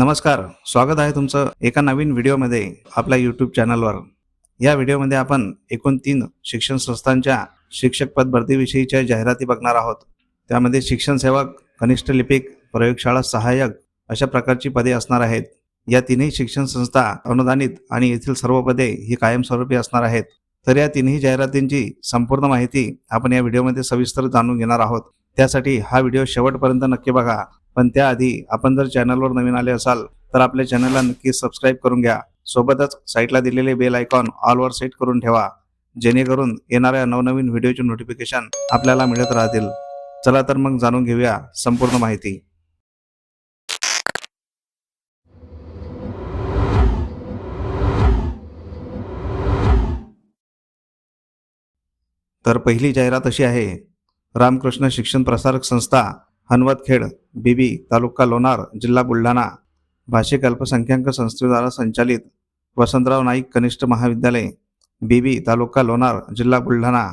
नमस्कार स्वागत आहे तुमचं एका नवीन व्हिडिओमध्ये आपल्या यूट्यूब चॅनलवर या व्हिडिओमध्ये आपण एकूण तीन शिक्षण संस्थांच्या शिक्षक पद भरतीविषयीच्या जाहिराती बघणार आहोत. त्यामध्ये शिक्षण सेवक कनिष्ठ लिपिक प्रयोगशाळा सहाय्यक अशा प्रकारची पदे असणार आहेत. या तिन्ही शिक्षण संस्था अनुदानित आणि येथील सर्व पदे ही कायमस्वरूपी असणार आहेत. तर या तिन्ही जाहिरातींची संपूर्ण माहिती आपण या व्हिडिओमध्ये सविस्तर जाणून घेणार आहोत. त्यासाठी हा व्हिडिओ शेवटपर्यंत नक्की बघा. पण त्याआधी आपण जर चॅनलवर नवीन आले असाल तर आपल्या चॅनलला नक्की सबस्क्राईब करून घ्या. सोबतच साईटला दिलेले बेल आयकॉन ऑलवर सेट करून ठेवा जेणेकरून येणाऱ्या नवनवीन व्हिडिओचे नोटिफिकेशन आपल्याला मिळत राहतील. चला तर मग जाणून घेऊया संपूर्ण माहिती. तर पहिली जाहिरात अशी आहे रामकृष्ण शिक्षण प्रसारक संस्था हनवतखेड बीबी तालुका लोणार जिल्हा बुलढाणा. भाषिक अल्पसंख्याक संस्थेद्वारा संचालित वसंतराव नाईक कनिष्ठ महाविद्यालय बीबी तालुका लोणार जिल्हा बुलढाणा.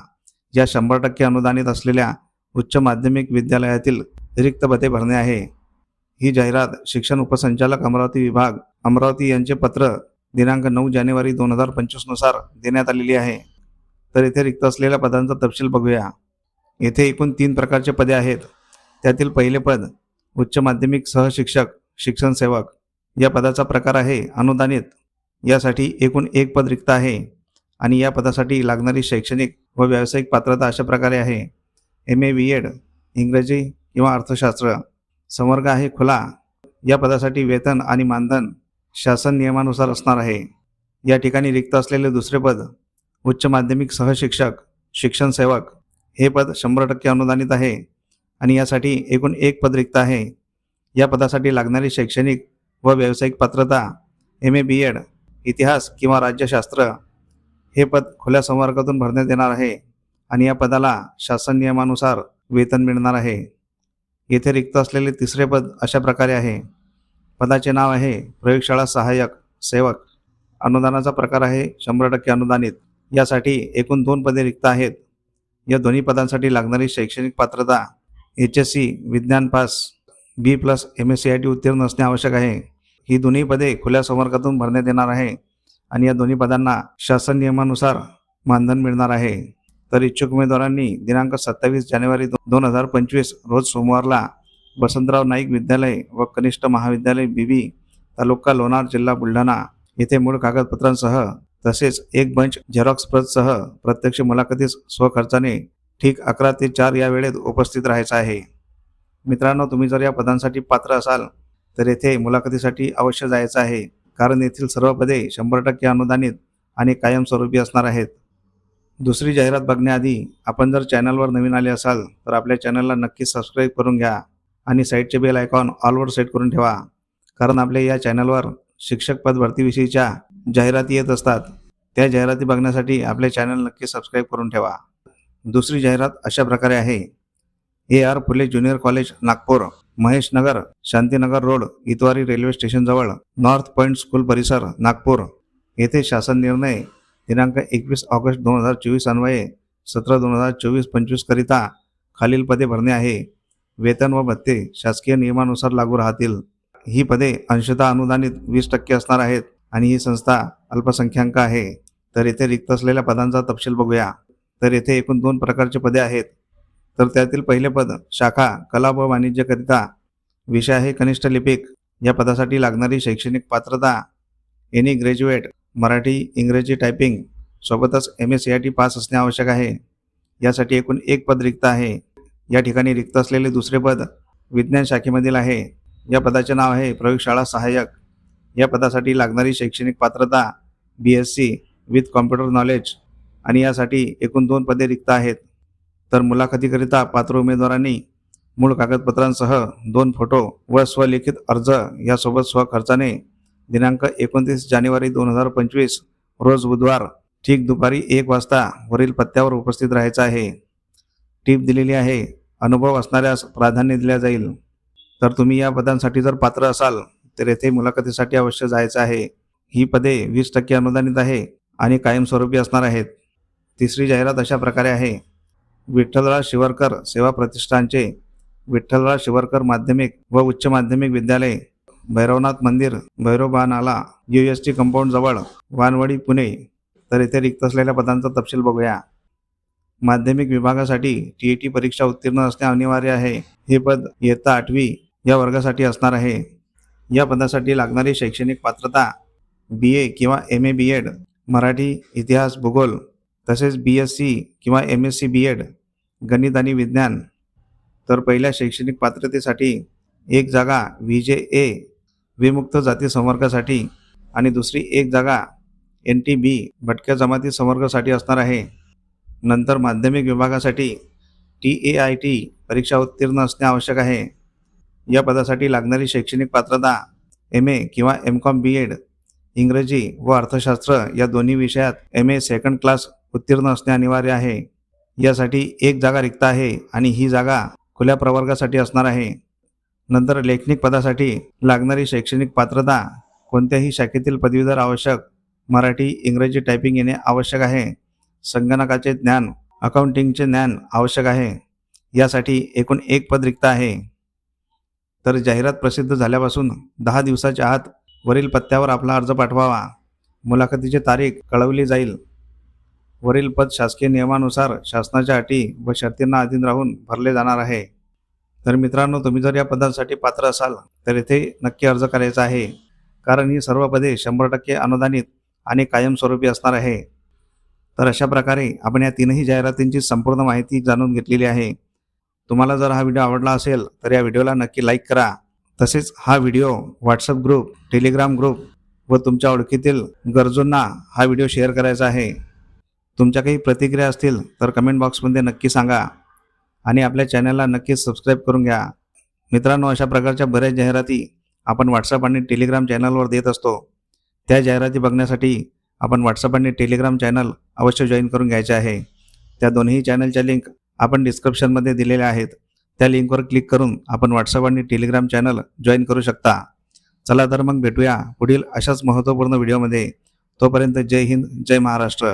या शंभर टक्के अनुदानित असलेल्या उच्च माध्यमिक विद्यालयातील रिक्त पदे भरणे आहे. ही जाहिरात शिक्षण उपसंचालक अमरावती विभाग अमरावती यांचे पत्र दिनांक नऊ जानेवारी दोन हजार पंचवीसनुसार देण्यात आलेली आहे. तर येथे रिक्त असलेल्या पदांचा तपशील बघूया. येथे एकूण तीन प्रकारचे पदे आहेत. त्यातील पहिले पद उच्च माध्यमिक सहशिक्षक शिक्षण सेवक या पदाचा प्रकार आहे अनुदानित. यासाठी एकूण एक पद रिक्त आहे आणि या पदासाठी लागणारी शैक्षणिक व व्यावसायिक पात्रता अशा प्रकारे आहे. एम ए बी एड इंग्रजी किंवा अर्थशास्त्र. संवर्ग आहे खुला. या पदासाठी वेतन आणि मानधन शासन नियमानुसार असणार आहे. या ठिकाणी रिक्त असलेले दुसरे पद उच्च माध्यमिक सहशिक्षक शिक्षण सेवक हे पद शंभर टक्के अनुदानित आहे. आणि यासाठी एकूण एक पद रिक्त आहे. या पदासाठी लागणारी शैक्षणिक व व्यावसायिक पात्रता एम ए बी एड इतिहास किंवा राज्यशास्त्र हे पद खुल्या संवर्गातून भरण्यात येणार आहे आणि या पदाला शासन नियमानुसार वेतन मिळणार आहे. येथे रिक्त असलेले तिसरे पद अशा प्रकारे आहे. पदाचे नाव आहे प्रयोगशाळा सहाय्यक सेवक. अनुदानाचा प्रकार आहे शंभर टक्के अनुदानित. यासाठी एकूण दोन पदे रिक्त आहेत. या दोन्ही पदांसाठी लागणारी शैक्षणिक पात्रता एच एस सी विज्ञान pass B plus M S C I T उत्तीर्ण असणे आवश्यक आहे. ही दोन्ही पदे खुल्या संवर्गातून भरण्यात येणार आहे आणि या दोन्ही पदांना शासन नियमानुसार मानधन मिळणार आहे. तर इच्छुक उमेदवारांनी दिनांक सत्तावीस जानेवारी दोन हजार पंचवीस रोज सोमवारला वसंतराव नाईक विद्यालय व कनिष्ठ महाविद्यालय बीबी तालुका लोणार जिल्हा बुलढाणा येथे मूळ कागदपत्रांसह तसेच एक बंच झेरॉक्स प्रतसह प्रत्यक्ष मुलाखतीस स्वखर्चाने ठीक अकरा ते चार या वेळेत उपस्थित राहायचं आहे. मित्रांनो तुम्ही जर या पदांसाठी पात्र असाल तर येथे मुलाखतीसाठी अवश्य जायचं आहे. कारण येथील सर्व पदे शंभर टक्के अनुदानित आणि कायमस्वरूपी असणार आहेत. दुसरी जाहिरात बघण्याआधी आपण जर चॅनलवर नवीन आले असाल तर आपल्या चॅनलला नक्की सबस्क्राईब करून घ्या आणि साईडचे बेल आयकॉन ऑलवर सेट करून ठेवा. कारण आपल्या या चॅनलवर शिक्षक पद भरतीविषयीच्या जाहिराती येत असतात. त्या जाहिराती बघण्यासाठी आपले चॅनल नक्की सबस्क्राईब करून ठेवा. दुसरी जाहिरात अशा प्रकारे आहे. A R Phule junior college Nagpur Mahesh Nagar Shantinagar road Itwari railway स्टेशनजवळ north point school परिसर नागपूर. येथे शासन निर्णय दिनांक एकवीस ऑगस्ट दोन हजार चोवीस अन्वये सतरा दोन हजार चोवीस पंचवीस करिता खालील पदे भरणे आहे. वेतन व भत्ते शासकीय नियमानुसार लागू राहतील. ही पदे अंशतः अनुदानित वीस टक्के असणार आहेत आणि ही संस्था अल्पसंख्याक आहे. तर येथे रिक्त असलेल्या पदांचा तपशील बघूया. तर येथे एकूण दोन प्रकारचे पदे आहेत. तर त्यातील पहिले पद शाखा कला व वाणिज्यकरिता विषय आहे कनिष्ठ लिपिक. या पदासाठी लागणारी शैक्षणिक पात्रता एनी ग्रॅज्युएट मराठी इंग्रजी टायपिंग सोबतच M S C I T pass असणे आवश्यक आहे. यासाठी एकूण एक पद रिक्त आहे. या ठिकाणी रिक्त असलेले दुसरे पद विज्ञान शाखेमधील आहे. या पदाचे नाव आहे प्रयोगशाळा सहाय्यक. या पदासाठी लागणारी शैक्षणिक पात्रता B S C with computer knowledge आणि यासाठी एकूण दोन पदे रिक्त आहेत. तर मुलाखतीकरिता पात्र उमेदवारांनी मूळ कागदपत्रांसह दोन फोटो व स्वलिखित अर्ज यासोबत स्वखर्चाने दिनांक एकोणतीस जानेवारी दोन हजार पंचवीस रोज बुधवार ठीक दुपारी एक वाजता वरील पत्त्यावर उपस्थित राहायचं आहे. टीप दिलेली आहे अनुभव असणाऱ्यास प्राधान्य दिल्या जाईल. तर तुम्ही या पदांसाठी जर पात्र असाल तर येथे मुलाखतीसाठी अवश्य जायचं आहे. ही पदे वीस टक्के अनुदानित आहे आणि कायमस्वरूपी असणार आहेत. तिसरी जाहिरात अशा प्रकारे आहे. विठ्ठलराव शिवरकर सेवा प्रतिष्ठानचे विठ्ठलराव शिवरकर माध्यमिक व उच्च माध्यमिक विद्यालय भैरवनाथ मंदिर भैरोबा नाला यू एस टी कंपाऊंड जवळ वानवडी पुणे. तर येथे रिक्त असलेल्या पदांचा तपशील बघूया. माध्यमिक विभागासाठी टी ई टी परीक्षा उत्तीर्ण असणे अनिवार्य आहे. हे पद इयत्ता आठवी या वर्गासाठी असणार आहे. या पदासाठी लागणारी शैक्षणिक पात्रता बी ए किंवा M A B Ed Marathi इतिहास भूगोल तसेच बी एस सी किंवा M S C B Ed गणित आणि विज्ञान तर पहिल्या शैक्षणिक पात्रतेसाठी एक जागा व्ही जे ए विमुक्त जाती संवर्गासाठी आणि दुसरी एक जागा एन टी बी भटक्या जमाती संवर्गासाठी असणार आहे. नंतर माध्यमिक विभागासाठी टी ए आय टी परीक्षा उत्तीर्ण असणे आवश्यक आहे. या पदासाठी लागणारी शैक्षणिक पात्रता एम ए किंवा एम कॉम बी एड इंग्रजी व अर्थशास्त्र या दोन्ही विषयात एम ए सेकंड क्लास उत्तीर्ण असणे अनिवार्य आहे. यासाठी एक जागा रिक्त आहे आणि ही जागा खुल्या प्रवर्गासाठी असणार आहे. नंतर लेखनिक पदासाठी लागणारी शैक्षणिक पात्रता कोणत्याही शाखेतील पदवीधर आवश्यक. मराठी इंग्रजी टायपिंग येणे आवश्यक आहे. संगणकाचे ज्ञान अकाउंटिंगचे ज्ञान आवश्यक आहे. यासाठी एकूण एक पद रिक्त आहे. तर जाहिरात प्रसिद्ध झाल्यापासून दहा दिवसाच्या आत वरील पत्त्यावर आपला अर्ज पाठवावा. मुलाखतीची तारीख कळवली जाईल. वरील पद शासकीय नियमानुसार शासनाच्या अटी व शर्तींना अधीन राहून भरले जाणार आहे. तर मित्रांनो तुम्ही जर या पदांसाठी पात्र असाल तर येथे नक्की अर्ज करायचा आहे. कारण ही सर्व पदे शंभर टक्के अनुदानित आणि कायमस्वरूपी असणार आहे. तर अशा प्रकारे आपण या तीनही जाहिरातींची संपूर्ण माहिती जाणून घेतलेली आहे. तुम्हाला जर हा व्हिडिओ आवडला असेल तर या व्हिडिओला नक्की लाईक करा. तसेच हा video WhatsApp group Telegram group व तुमच्या ओळखीतील गरजूंना हा व्हिडिओ शेअर करायचा आहे. तुमच्या काही प्रतिक्रिया असतील तर कमेंट बॉक्समध्ये नक्की सांगा. आणि आपल्या चॅनलला नक्कीच सबस्क्राईब करून घ्या. मित्रांनो अशा प्रकारच्या बऱ्याच जाहिराती आपण व्हॉट्सअप आणि टेलिग्राम चॅनलवर देत असतो. त्या जाहिराती बघण्यासाठी आपण व्हॉट्सअप आणि टेलिग्राम चॅनल अवश्य जॉईन करून घ्यायचे आहे. त्या दोन्ही चॅनलच्या लिंक आपण डिस्क्रिप्शनमध्ये दिलेल्या आहेत. त्या लिंकवर क्लिक करून आपण व्हॉट्सअप आणि टेलिग्राम चॅनल जॉईन करू शकता. चला तर मग भेटूया पुढील अशाच महत्त्वपूर्ण व्हिडिओमध्ये तोपर्यंत जय हिंद जय महाराष्ट्र.